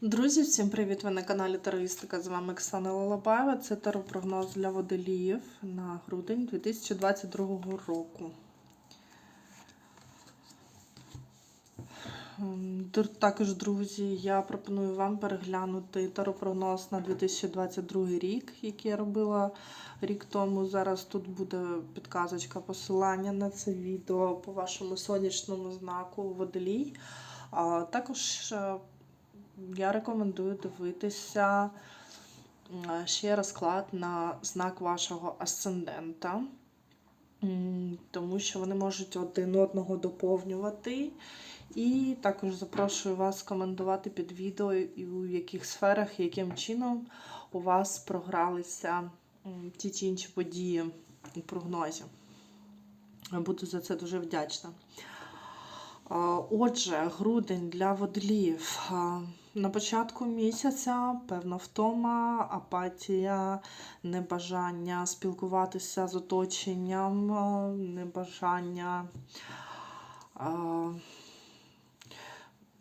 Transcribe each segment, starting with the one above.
Друзі, всім привіт! Ви на каналі Тароїстика. З вами Оксана Лалабаєва. Це таропрогноз для водоліїв на грудень 2022 року. Також, друзі, я пропоную вам переглянути таропрогноз на 2022 рік, який я робила рік тому. Зараз тут буде підказочка посилання на це відео по вашому сонячному знаку водолій. А також е, я рекомендую дивитися ще розклад на знак вашого асцендента, тому що вони можуть один одного доповнювати. І також запрошую вас коментувати під відео, і у яких сферах, яким чином у вас програлися ті чи інші події у прогнозі. Буду за це дуже вдячна. Отже, грудень для водоліїв. На початку місяця певна втома, апатія, небажання спілкуватися з оточенням, а, небажання.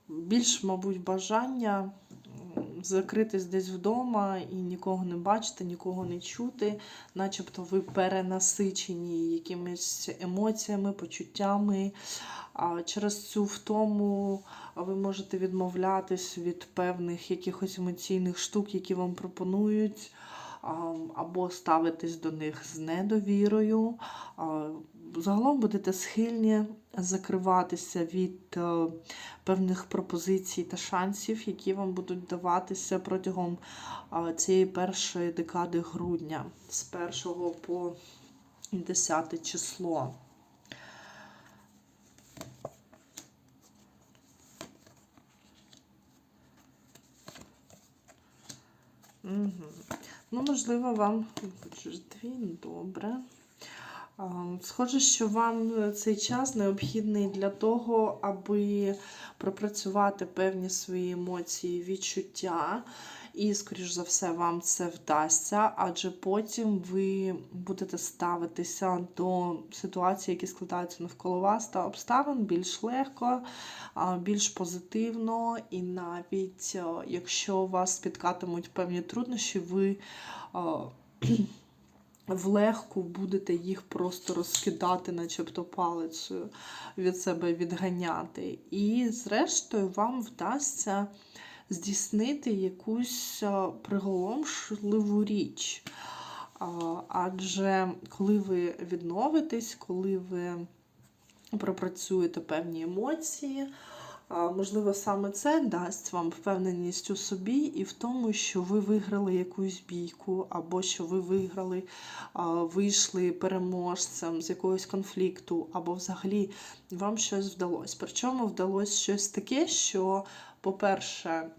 Більш, мабуть, бажання закритись десь вдома і нікого не бачити, нікого не чути, начебто ви перенасичені якимись емоціями, почуттями. А через цю втому ви можете відмовлятись від певних якихось емоційних штук, які вам пропонують, або ставитись до них з недовірою. Загалом будете схильні закриватися від е, певних пропозицій та шансів, які вам будуть даватися протягом а, цієї першої декади грудня, з 1 по 10 число. Угу. Ну, можливо, вам дві, добре. Схоже, що вам цей час необхідний для того, аби пропрацювати певні свої емоції, відчуття. І, скоріш за все, вам це вдасться, адже потім ви будете ставитися до ситуацій, які складаються навколо вас та обставин більш легко, більш позитивно, і навіть е, якщо вас спіткатимуть певні труднощі, ви а, влегку будете їх просто розкидати, начебто палицею від себе відганяти. І, зрештою, вам вдасться здійснити якусь приголомшливу річ. Адже коли ви відновитесь, коли ви пропрацюєте певні емоції, можливо, саме це дасть вам впевненість у собі і в тому, що ви виграли якусь бійку, або що ви виграли, вийшли переможцем з якогось конфлікту, або взагалі вам щось вдалося. Причому вдалося щось таке, що, по-перше,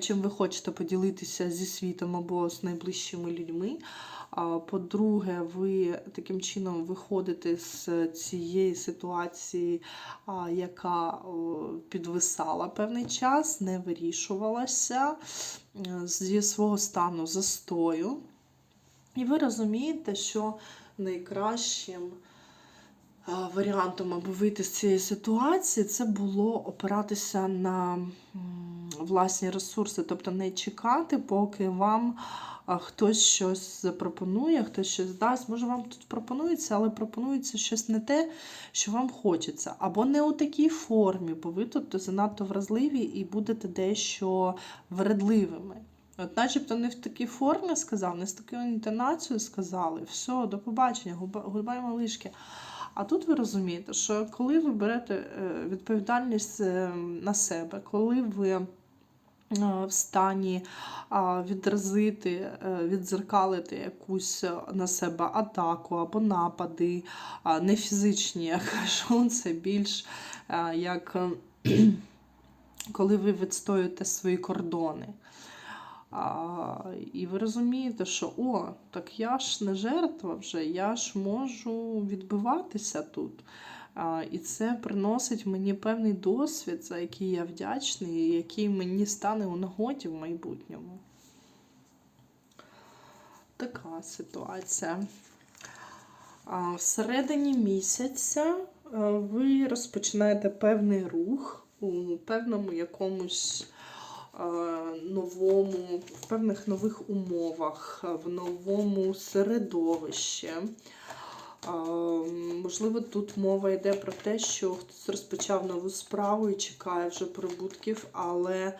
чим ви хочете поділитися зі світом або з найближчими людьми. По-друге, ви таким чином виходите з цієї ситуації, яка підвисала певний час, не вирішувалася е, зі свого стану застою. І ви розумієте, що найкращим е, варіантом, аби вийти з цієї ситуації, це було опиратися на власні ресурси, тобто не чекати, поки вам хтось щось запропонує, хтось щось дасть. Може, вам тут пропонується, але пропонується щось не те, що вам хочеться, або не у такій формі, бо ви тут занадто вразливі і будете дещо вредливими. От начебто не в такій формі сказав, не з такою інтонацією сказали, все, до побачення, губа, губа малишки. А тут ви розумієте, що коли ви берете е, відповідальність е, на себе, коли ви в стані відразити, е, відзеркалити якусь е, на себе атаку або напади, не фізичні, я кажу, це більш е, як е, коли ви відстоюєте свої кордони. А, і ви розумієте, що о, так я ж не жертва вже, я ж можу відбиватися тут. І це приносить мені певний досвід, за який я вдячний, і який мені стане у нагоді в майбутньому. Така ситуація. А, всередині місяця ви розпочинаєте певний рух у певному якомусь новому, в певних нових умовах, в новому середовищі. Можливо, тут мова йде про те, що хтось розпочав нову справу і чекає вже прибутків, але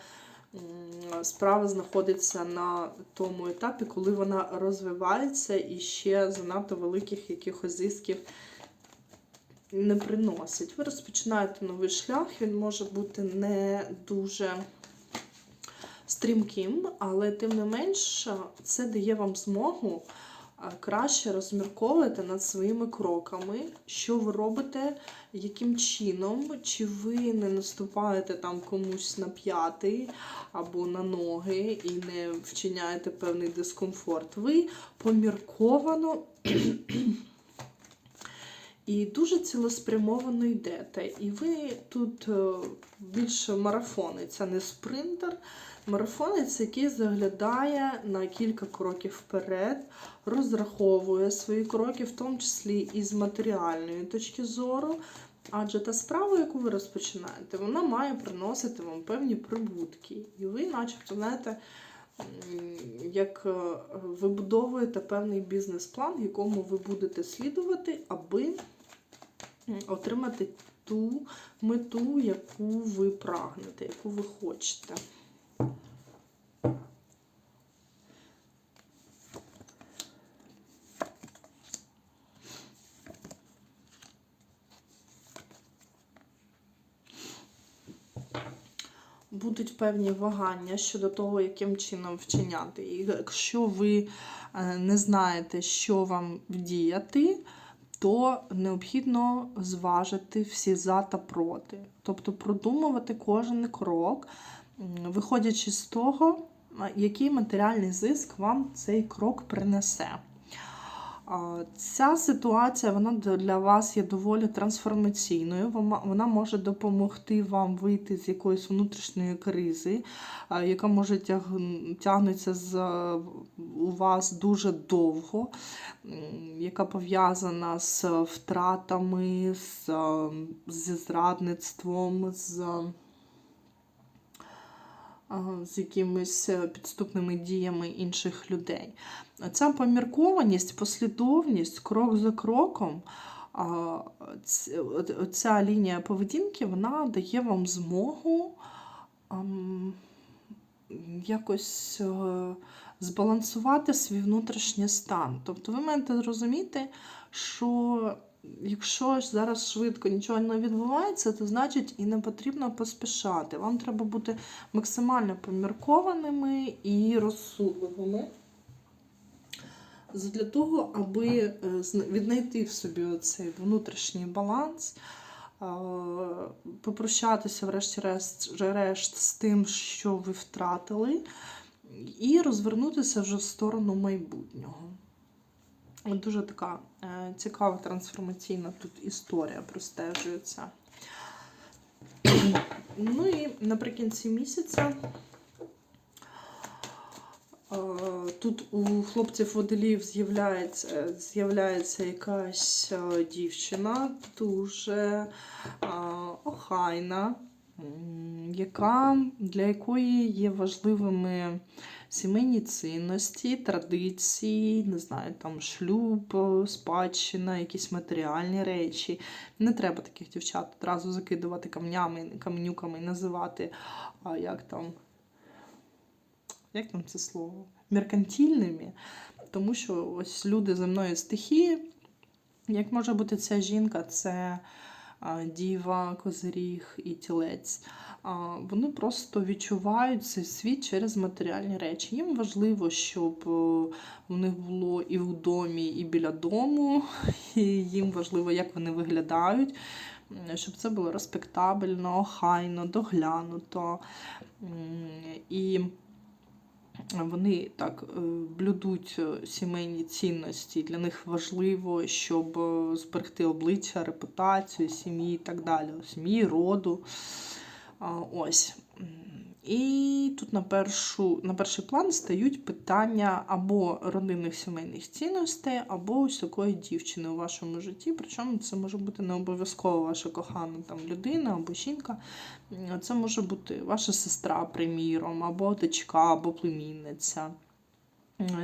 справа знаходиться на тому етапі, коли вона розвивається і ще занадто великих якихось зисків не приносить. Ви розпочинаєте новий шлях, він може бути не дуже стрімким, але тим не менш це дає вам змогу краще розмірковувати над своїми кроками, що ви робите, яким чином, чи ви не наступаєте там комусь на п'яти або на ноги і не вчиняєте певний дискомфорт. Ви помірковано і дуже цілеспрямовано йдете. І ви тут е, більше марафонець, а не спринтер. Марафонець, який заглядає на кілька кроків вперед, розраховує свої кроки, в тому числі і з матеріальної точки зору. Адже та справа, яку ви розпочинаєте, вона має приносити вам певні прибутки. І ви, начебто, знаєте, як е, вибудовуєте певний бізнес-план, якому ви будете слідувати, аби отримати ту мету, яку ви прагнете, яку ви хочете. Будуть певні вагання щодо того, яким чином вчиняти. І якщо ви е, не знаєте, що вам вдіяти, то необхідно зважити всі за та проти. Тобто продумувати кожен крок, виходячи з того, який матеріальний зиск вам цей крок принесе. Ця ситуація вона для вас є доволі трансформаційною. Вона- може допомогти вам вийти з якоїсь внутрішньої кризи, яка може тяг- тягнеться з у вас дуже довго, яка пов'язана з втратами, з, зі зрадництвом, з з якимись е, підступними діями інших людей. Ця поміркованість, послідовність, крок за кроком, ця лінія поведінки вона дає вам змогу якось е, збалансувати свій внутрішній стан. Тобто ви маєте зрозуміти, що якщо ж зараз швидко нічого не відбувається, то значить і не потрібно поспішати. Вам треба бути максимально поміркованими і розсудливими. Для того, аби е, віднайти в собі цей внутрішній баланс, попрощатися, врешті-решт решт, з тим, що ви втратили, і розвернутися вже в сторону майбутнього. Дуже така е, цікава трансформаційна тут історія простежується. Ну і наприкінці місяця е, тут у хлопців водолів з'являється, з'являється якась е, дівчина, дуже охайна, яка, для якої є важливими сімейні цінності, традиції, не знаю, там шлюб, е, спадщина, якісь матеріальні речі. Не треба таких дівчат одразу закидувати камнями, каменюками і називати, а як там, як там це слово? Меркантильними. Тому що ось люди земної стихії, як може бути ця жінка, це діва, козиріг і тілець. Вони просто відчувають цей світ через матеріальні речі. Їм важливо, щоб е, у них було і в домі, і біля дому, і їм важливо, як вони виглядають, щоб це було респектабельно, охайно, доглянуто. І вони так е, блюдуть е, сімейні цінності. Для них важливо, щоб е, зберегти обличчя, репутацію сім'ї і так далі, сім'ї, роду. Ось. І тут на, першу, на перший план стають питання або родинних сімейних цінностей, або ось такої дівчини у вашому житті. Причому це може бути не обов'язково ваша кохана там, людина або жінка. Це може бути ваша сестра, приміром, або дочка, або племінниця.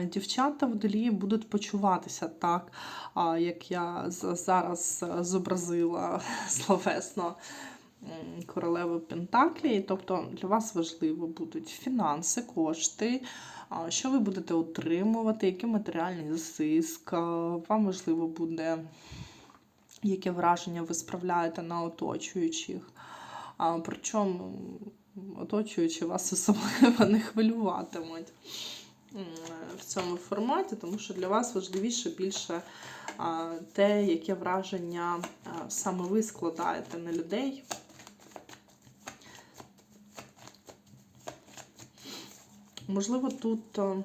Дівчата водолії будуть почуватися так, як я зараз е, зобразила словесно королеви Пентаклі. Тобто для вас важливо будуть фінанси, кошти, що ви будете отримувати, який матеріальний зиск. Вам важливо буде, яке враження ви справляєте на оточуючих. Причому оточуючі вас особливо не хвилюватимуть в цьому форматі, тому що для вас важливіше більше те, яке враження саме ви складаєте на людей. Можливо, тут е,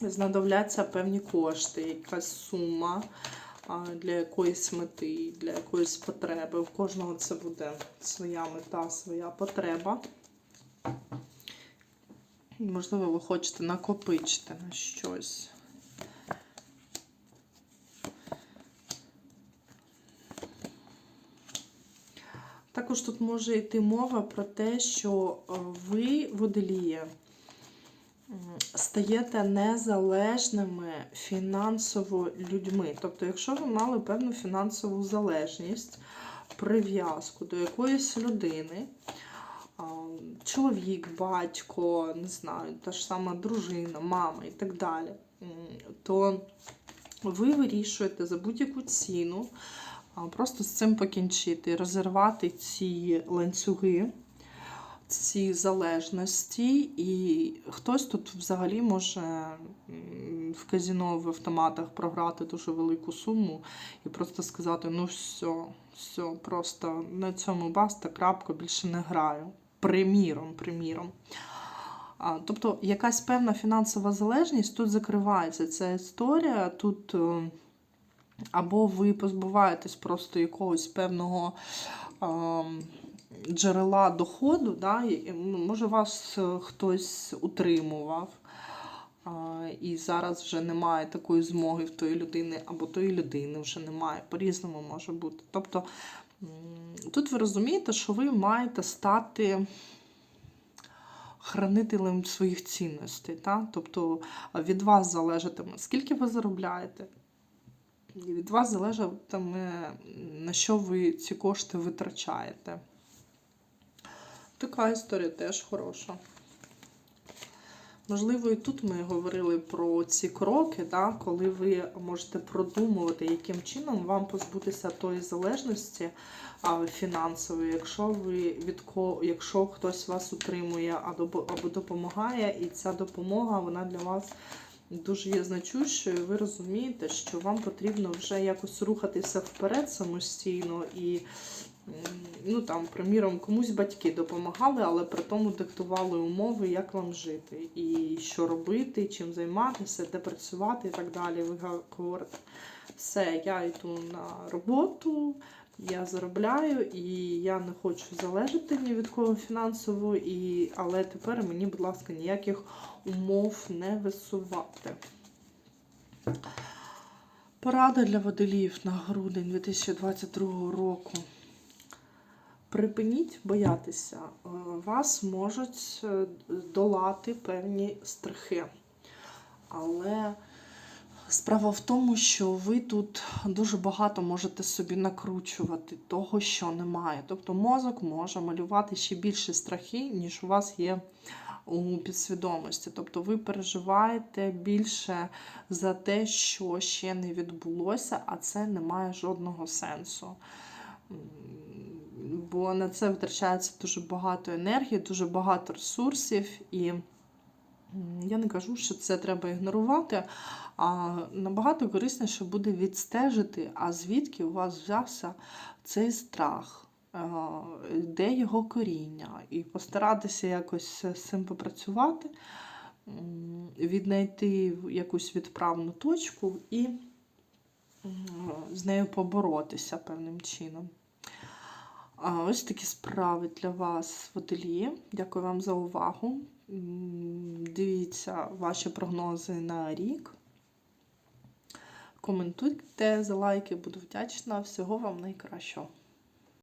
знадобляться певні кошти, якась сума для якоїсь мети, для якоїсь потреби. У кожного це буде своя мета, своя потреба. Можливо, ви хочете накопичити на щось. Також тут може йти мова про те, що е, ви, водолії, м, стаєте незалежними фінансово людьми. Тобто, якщо ви мали певну фінансову залежність, прив'язку до якоїсь людини, чоловік, батько, не знаю, та ж сама дружина, мама і так далі, то ви вирішуєте за будь-яку ціну просто з цим покінчити, розірвати ці ланцюги, ці залежності, і хтось тут взагалі може в казіно в автоматах програти дуже велику суму і просто сказати: ну все, все, просто на цьому баста, крапка, більше не граю. Приміром, приміром. А, Тобто якась певна фінансова залежність тут закривається. Ця історія тут. е, або ви позбуваєтесь просто якогось певного ем, джерела доходу, да? ну, може вас е, хтось утримував, і зараз вже немає такої змоги в тої людини, або тої людини вже немає, по-різному може бути. Тобто тут ви розумієте, що ви маєте стати хранителем своїх цінностей. Та? Тобто від вас залежатиме, скільки ви заробляєте. І від вас залежатиме, на що ви ці кошти витрачаєте. Така історія теж хороша. Можливо, і тут ми говорили про ці кроки, да, коли ви можете продумувати, яким чином вам позбутися тої залежності а, фінансової, якщо ви від ко, якщо хтось вас утримує або, або допомагає, і ця допомога вона для вас дуже є значущою. Ви розумієте, що вам потрібно вже якось рухатися вперед самостійно і. Ну там, приміром, комусь батьки допомагали, але при тому диктували умови, як вам жити, і що робити, чим займатися, де працювати і так далі. Ви говорите, все, я йду на роботу, я заробляю, і я не хочу залежати ні від кого фінансово, і... але тепер мені, будь ласка, ніяких умов не висувати. Порада для водолів на грудень 2022 року. Припиніть боятися, Е, вас можуть е, долати певні страхи. Але справа в тому, що ви тут дуже багато можете собі накручувати того, що немає. Тобто мозок може малювати ще більше страхи, ніж у вас є у підсвідомості. Тобто ви переживаєте більше за те, що ще не відбулося, а це не має жодного сенсу. Бо на це витрачається дуже багато енергії, дуже багато ресурсів, і я не кажу, що це треба ігнорувати, а набагато корисніше буде відстежити, а звідки у вас взявся цей страх, де його коріння, і постаратися якось з цим попрацювати, віднайти якусь відправну точку і з нею поборотися певним чином. Ось такі справи для вас, в ательє. Дякую вам за увагу. Дивіться ваші прогнози на рік. Коментуйте за лайки, буду вдячна. Всього вам найкращого.